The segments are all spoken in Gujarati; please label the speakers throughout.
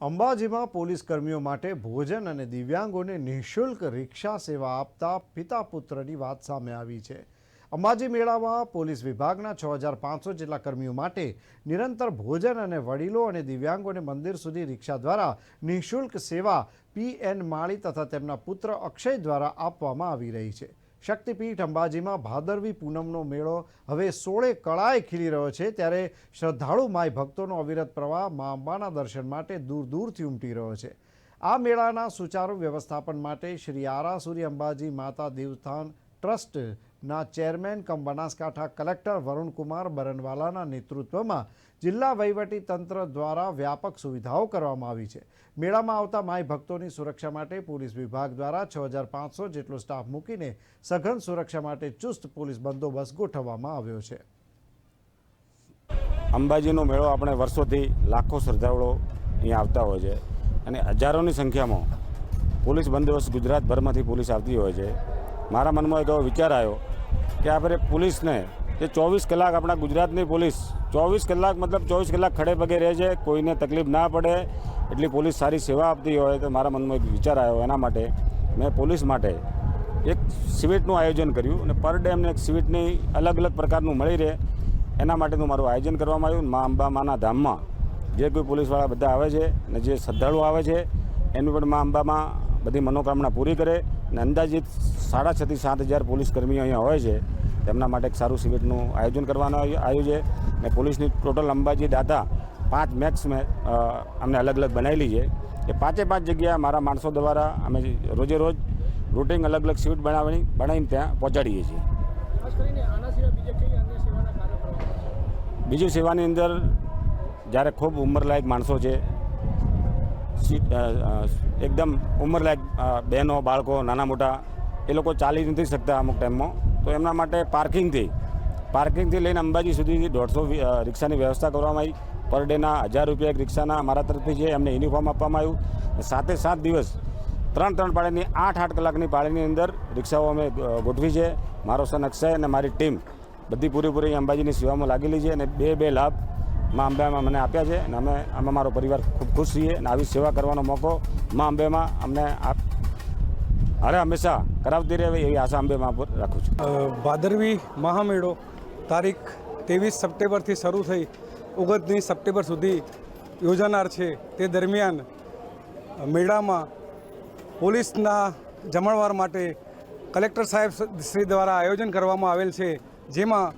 Speaker 1: અંબાજીમાં પોલીસ કર્મીઓ માટે ભોજન અને દિવ્યાંગોને નિઃશુલ્ક રિક્ષા સેવા આપતા પિતા પુત્રની વાત સામે આવી છે. અંબાજી મેળામાં પોલીસ વિભાગના છ હજાર પાંચસો જેટલા કર્મીઓ માટે નિરંતર ભોજન અને વડીલો અને દિવ્યાંગોને મંદિર સુધી રિક્ષા દ્વારા નિઃશુલ્ક સેવા પી એન માળી તથા તેમના પુત્ર અક્ષય દ્વારા આપવામાં આવી રહી છે. શક્તિપીઠ અંબાજીમાં ભાદરવી પૂનમનો મેળો હવે સોળે કળાએ ખીલી રહ્યો છે ત્યારે શ્રદ્ધાળુ માય ભક્તોનો અવિરત પ્રવાહ મા અંબાના દર્શન માટે દૂર દૂરથી ઉમટી રહ્યો છે. આ મેળાના સુચારુ વ્યવસ્થાપન માટે શ્રી આરાસુરી અંબાજી માતા દેવસ્થાન ટ્રસ્ટના chairman cum Banaskantha collector Varunkumar બરનવાલાના નેતૃત્વમાં જિલ્લા વહીવટી તંત્ર દ્વારા વ્યાપક સુવિધાઓ કરવામાં આવી છે. મેળામાં આવતા માય ભક્તોની સુરક્ષા માટે પોલીસ વિભાગ દ્વારા છ હજાર પાંચસો જેટલો સ્ટાફ મૂકીને સઘન સુરક્ષા માટે ચુસ્ત પોલીસ બંદોબસ્ત ગોઠવવામાં આવ્યો છે.
Speaker 2: અંબાજીનો મેળો આપણે વર્ષોથી લાખો શ્રદ્ધાળુઓ અહીંયા આવતા હોય છે અને હજારોની સંખ્યામાં પોલીસ બંદોબસ્ત ગુજરાતભરમાંથી પોલીસ આવતી હોય છે. મારા મનમાં એક એવો વિચાર આવ્યો કે આપણે પોલીસને જે ચોવીસ કલાક આપણા ગુજરાતની પોલીસ, ચોવીસ કલાક મતલબ ચોવીસ કલાક ખડે પગે રહે છે, કોઈને તકલીફ ના પડે, એટલી પોલીસ સારી સેવા આપતી હોય તો મારા મનમાં એક વિચાર આવ્યો. એના માટે મેં પોલીસ માટે એક સિવિટનું આયોજન કર્યું અને પર ડે એમને એક સિવિટની અલગ અલગ પ્રકારનું મળી રહે. એના માટેનું મારું આયોજન કરવામાં આવ્યું. મા અંબા માના ધામમાં જે કોઈ પોલીસવાળા બધા આવે છે અને જે શ્રદ્ધાળુઓ આવે છે, એનું પણ મા અંબામાં બધી મનોકામના પૂરી કરે. અને અંદાજિત સાડા છથી સાત હજાર પોલીસ કર્મીઓ અહીંયા હોય છે. તેમના માટે એક સારું સિવિટનું આયોજન કરવાનું આવ્યું છે. અને પોલીસની ટોટલ અંબાજી દાતા પાંચ મેક્સ મેં અમને અલગ અલગ બનાવેલી છે. એ પાંચે પાંચ જગ્યા મારા માણસો દ્વારા અમે રોજે રોજ રૂટિંગ અલગ અલગ સિવિટ બનાવી બનાવીને ત્યાં પહોંચાડીએ છીએ.
Speaker 3: બીજી સેવાની
Speaker 2: અંદર જ્યારે ખૂબ ઉંમરલાયક માણસો છે સી- અ, અ, એકદમ ઉંમરલાયક બહેનો બાળકો નાના મોટા એ લોકો ચાલી નથી શકતા અમુક ટાઈમમાં. તો એમના માટે પાર્કિંગથી પાર્કિંગથી લઈને અંબાજી સુધી દોઢસો રિક્ષાની વ્યવસ્થા કરવામાં આવી. પર ડેના હજાર રૂપિયા એક રિક્ષાના અમારા તરફથી છે એમને યુનિફોર્મ આપવામાં આવ્યું. સાતે સાત દિવસ ત્રણ ત્રણ પાળીની આઠ આઠ કલાકની પાળીની અંદર રિક્ષાઓ અમે ગોઠવી છે. મારો સન અક્ષય અને મારી ટીમ બધી પૂરેપૂરી અંબાજીની સેવામાં લાગેલી છે અને બે બે લાભ મા અંબેમાં મને આપ્યા છે અને અમે અમે મારો પરિવાર ખૂબ ખુશ છીએ અને આવી સેવા કરવાનો મોકો મા અંબેમાં અમને આપ, અરે હંમેશા કરાવતી રહે એવી આશા અંબેમાં રાખું છું.
Speaker 3: ભાદરવી મહામેળો તારીખ ત્રેવીસ સપ્ટેમ્બરથી શરૂ થઈ ઓગણત્રીસ સપ્ટેમ્બર સુધી યોજાનાર છે. તે દરમિયાન મેળામાં પોલીસના જમણવાર માટે કલેક્ટર સાહેબ શ્રી દ્વારા આયોજન કરવામાં આવેલ છે. જેમાં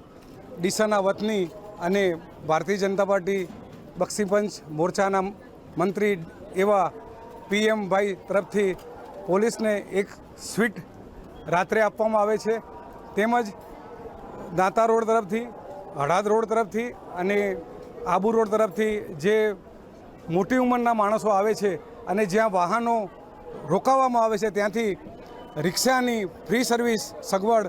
Speaker 3: ડીસાના વતની અને ભારતીય જનતા પાર્ટી બક્ષીપંચ મોરચાના મંત્રી એવા પીએમ ભાઈ તરફથી પોલીસને એક સ્વીટ રાત્રે આપવામાં આવે છે. તેમજ દાંતા રોડ તરફથી હળાદ રોડ તરફથી અને આબુ રોડ તરફથી જે મોટી ઉંમરના માણસો આવે છે અને જ્યાં વાહનો રોકાવવામાં આવે છે, ત્યાંથી રિક્ષાની ફ્રી સર્વિસ સગવડ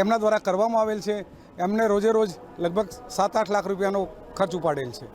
Speaker 3: એમના દ્વારા કરવામાં આવેલ છે. એમને રોજે રોજ લગભગ સાત આઠ લાખ રૂપિયાનો ખર્ચ ઉપાડેલ છે.